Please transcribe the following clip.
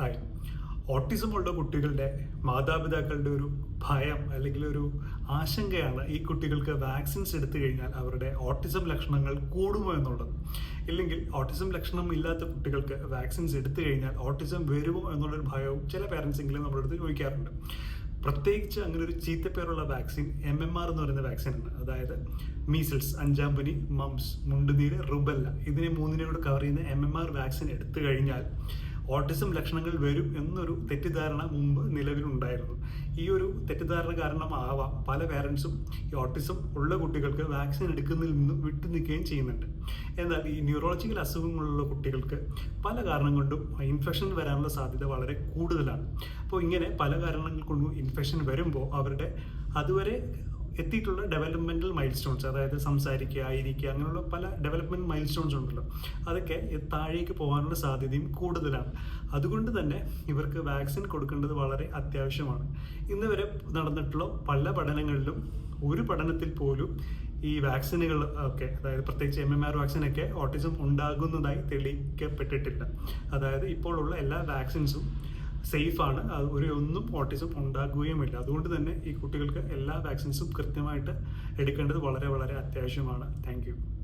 Hi autism ഉള്ള കുട്ടികളുടെ മാതാപിതാക്കളുടെ ഒരു ഭയം അല്ലെങ്കിൽ ഒരു ആശങ്കയാണ് ഈ കുട്ടികൾക്ക് വാക്സിൻസ് എടുത്തു കഴിഞ്ഞാൽ അവരുടെ ഓട്ടിസം ലക്ഷണങ്ങൾ കൂടുമോ എന്നുള്ളത്. ഇല്ലെങ്കിൽ ഓട്ടിസം ലക്ഷണം ഇല്ലാത്ത കുട്ടികൾക്ക് വാക്സിൻസ് എടുത്തു കഴിഞ്ഞാൽ ഓട്ടിസം വരുമോ എന്നുള്ളൊരു ഭയവും ചില പേരൻസെങ്കിലും നമ്മുടെ അടുത്ത് ചോദിക്കാറുണ്ട്. പ്രത്യേകിച്ച് അങ്ങനെ ഒരു ചീത്തപ്പേരുള്ള വാക്സിൻ എം എം ആർ എന്ന് പറയുന്ന വാക്സിൻ ആണ് അതായത് മീസിൽസ് അഞ്ചാം പനി മംസ് മുണ്ടുനീര് റുബല്ല ഇതിനെ മൂന്നിനെ കൂടെ കവർ ചെയ്യുന്ന എം എം ആർ വാക്സിൻ എടുത്തു കഴിഞ്ഞാൽ ഓട്ടിസം ലക്ഷണങ്ങൾ വരും എന്നൊരു തെറ്റിദ്ധാരണ മുമ്പ് നിലവിലുണ്ടായിരുന്നു. ഈ ഒരു തെറ്റിദ്ധാരണ കാരണമാവാം പല പേരൻസും ഈ ഓട്ടിസം ഉള്ള കുട്ടികൾക്ക് വാക്സിൻ എടുക്കുന്നതിൽ നിന്നും വിട്ടു നിൽക്കുകയും ചെയ്യുന്നുണ്ട്. എന്നാൽ ഈ ന്യൂറോളജിക്കൽ അസുഖങ്ങളുള്ള കുട്ടികൾക്ക് പല കാരണം കൊണ്ടും ഇൻഫെക്ഷൻ വരാനുള്ള സാധ്യത വളരെ കൂടുതലാണ്. അപ്പോൾ ഇങ്ങനെ പല കാരണങ്ങൾ കൊണ്ടും ഇൻഫെക്ഷൻ വരുമ്പോൾ അവരുടെ അതുവരെ എത്തിയിട്ടുള്ള ഡെവലപ്മെന്റൽ മൈൽ സ്റ്റോൺസ് അതായത് സംസാരിക്കുക ഇരിക്കുക അങ്ങനെയുള്ള പല ഡെവലപ്മെന്റ് മൈൽ സ്റ്റോൺസ് ഉണ്ടല്ലോ. അതൊക്കെ താഴേക്ക് പോകാനുള്ള സാധ്യതയും കൂടുതലാണ്. അതുകൊണ്ട് തന്നെ ഇവർക്ക് വാക്സിൻ കൊടുക്കേണ്ടത് വളരെ അത്യാവശ്യമാണ്. ഇന്ന് വരെ നടന്നിട്ടുള്ള പല പഠനങ്ങളിലും ഒരു പഠനത്തിൽ പോലും ഈ വാക്സിനുകൾ ഒക്കെ അതായത് പ്രത്യേകിച്ച് എം എം ആർ വാക്സിനൊക്കെ ഓട്ടിസം ഉണ്ടാകുന്നതായി തെളിയിക്കപ്പെട്ടിട്ടില്ല. അതായത് ഇപ്പോഴുള്ള എല്ലാ വാക്സിൻസും സേഫ് ആണ് അത് ഒരു ഒന്നും ഓട്ടിസം ഉണ്ടാകുകയുമില്ല. അതുകൊണ്ട് തന്നെ ഈ കുട്ടികൾക്ക് എല്ലാ വാക്സിൻസും കൃത്യമായിട്ട് എടുക്കേണ്ടത് വളരെ വളരെ അത്യാവശ്യമാണ്. താങ്ക്